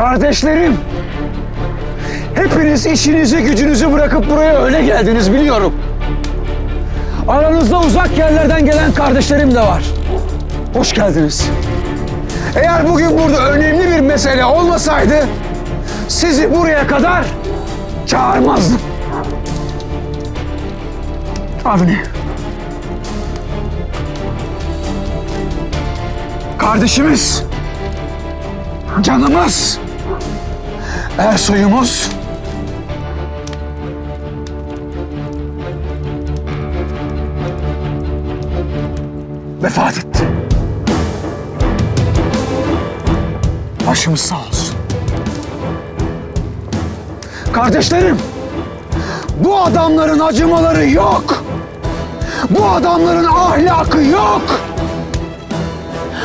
Kardeşlerim. Hepiniz işinizi gücünüzü bırakıp buraya öyle geldiniz biliyorum. Aranızda uzak yerlerden gelen kardeşlerim de var. Hoş geldiniz. Eğer bugün burada önemli bir mesele olmasaydı sizi buraya kadar çağırmazdım. Avni. Kardeşimiz. Canımız. Ersoy'umuz. Vefat etti. Başımız sağ olsun. Kardeşlerim, bu adamların acımaları yok. Bu adamların ahlakı yok.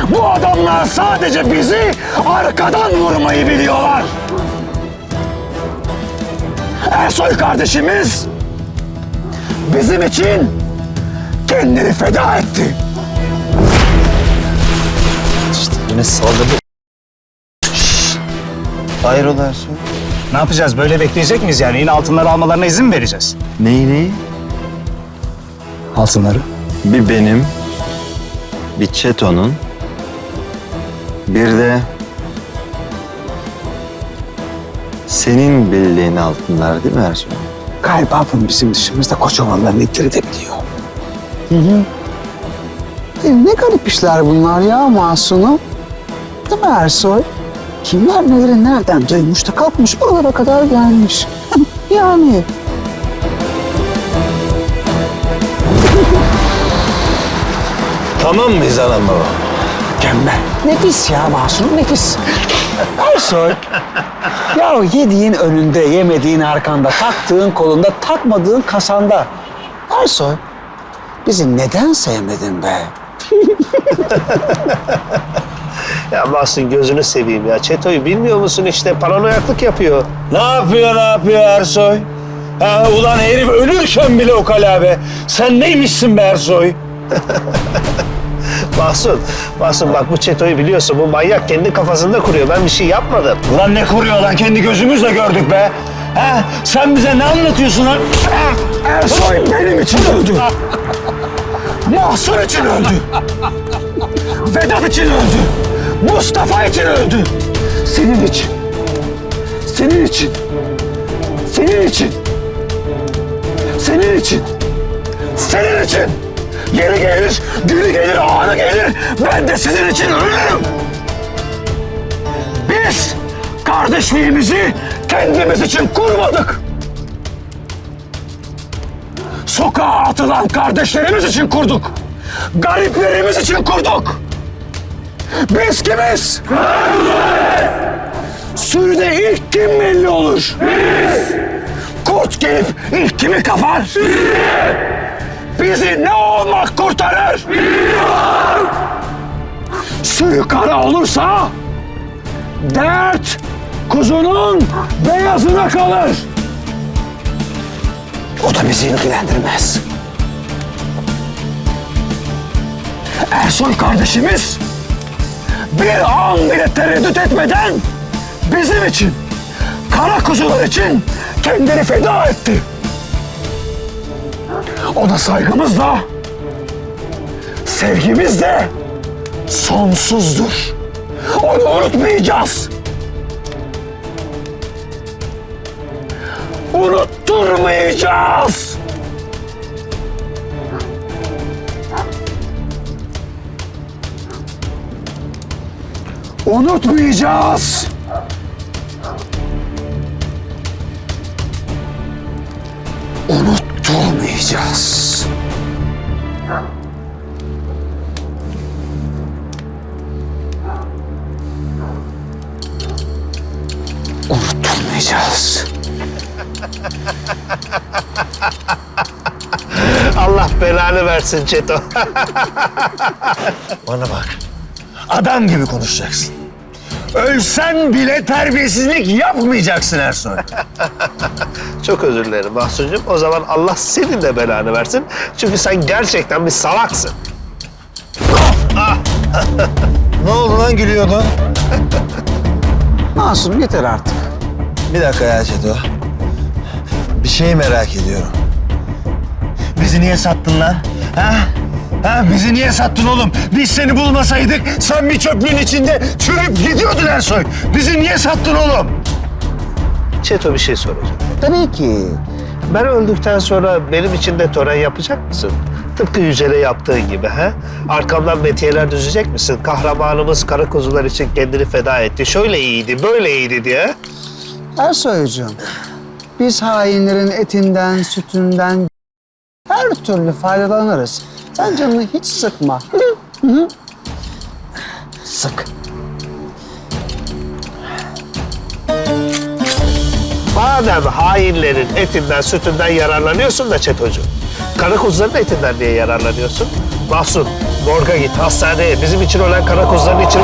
Bu adamlar sadece bizi arkadan vurmayı biliyorlar. Ersoy kardeşimiz bizim için kendini feda etti. İşte yine saldırdı. Hayrola Ersoy? Ne yapacağız? Böyle bekleyecek miyiz yani? Yine altınları almalarına izin mi vereceğiz? Neyi neyi? Altınları? Bir benim, bir Çeto'nun, bir de senin bildiğin altınlar değil mi Ersoy? Galiba bunu bizim dışımızda kocamanların itleri de biliyor. E, Ne garip işler bunlar ya Masum'um. Değil mi Ersoy? Kimler neleri nereden duymuş da kalkmış buralara kadar gelmiş. yani. Tamam mıyız anam baba? Mükemmel. Nefis ya Masum nefis. Ersoy. ya yediğin önünde, yemediğin arkanda, taktığın kolunda, takmadığın kasanda. Ersoy, bizi neden sevmedin be? Ya Mahsun gözünü seveyim ya. Çeto'yu bilmiyor musun işte paranoyaklık yapıyor. Ne yapıyor ne yapıyor Ersoy? Ha, ulan herif ölürken bile ukala be. Sen neymişsin be Ersoy? Mahsun, Mahsun bak bu Çeto'yu biliyorsun. Bu manyak kendi kafasında kuruyor. Ben bir şey yapmadım. Ulan ne kuruyor lan kendi gözümüzle gördük be. Ha, sen bize ne anlatıyorsun lan? Ersoy benim için öldü. Mahsun için öldü. Vedat için öldü. Mustafa için öldü. Senin için. Senin için. Senin için. Senin için. Senin için. Yeri gelir, günü gelir, anı gelir. Ben de sizin için ölürüm. Biz kardeşliğimizi kendimiz için kurmadık. Sokağa atılan kardeşlerimiz için kurduk. Gariplerimiz için kurduk. Biz kimiz? Sürüde ilk kim belli olur? Biz. Kurt gelip ilk kimi kapar? Bizi ne olmak kurtarır? Sürü kara olursa dert kuzunun beyazına kalır. O da bizi ilgilendirmez. Ersoy kardeşimiz bir an bile tereddüt etmeden bizim için, kara kuzular için kendini feda etti. Ona saygımızla, sevgimiz de sonsuzdur. Onu unutmayacağız. Unutturmayacağız. Unutmayacağız. Unutturmayacağız. Unutturmayacağız. Allah belanı versin Çeto. Bana bak. Adam gibi konuşacaksın. Ölsen bile terbiyesizlik yapmayacaksın Ersoy. Çok özür dilerim Mahsuncuğum. O zaman Allah senin de belanı versin. Çünkü sen gerçekten bir salaksın. ne oldu lan gülüyordun? Masum yeter artık. Bir dakika ya Çeto. Bir şey merak ediyorum. Bizi niye sattın lan? Ha? Ha bizi niye sattın oğlum? Biz seni bulmasaydık sen bir çöplüğün içinde çürüp gidiyordun Ersoy. Bizi niye sattın oğlum? Çeto bir şey soracağım. Tabii ki. Ben öldükten sonra benim için de tören yapacak mısın? Tıpkı Yücel'e yaptığın gibi ha? Arkamdan metiyeler düzecek misin? Kahramanımız kara kuzular için kendini feda etti. Şöyle iyiydi, böyle iyiydi diye. Ersoy'cuğum, biz hainlerin etinden, sütünden her türlü faydalanırız. Sen canını hiç sıkma. Sık. Madem hainlerin etinden, sütünden yararlanıyorsun da Çetocuğum. Kara kuzuların etinden niye yararlanıyorsun? Mahsun, morga git, hastaneye. Bizim için ölen kara kuzuların için...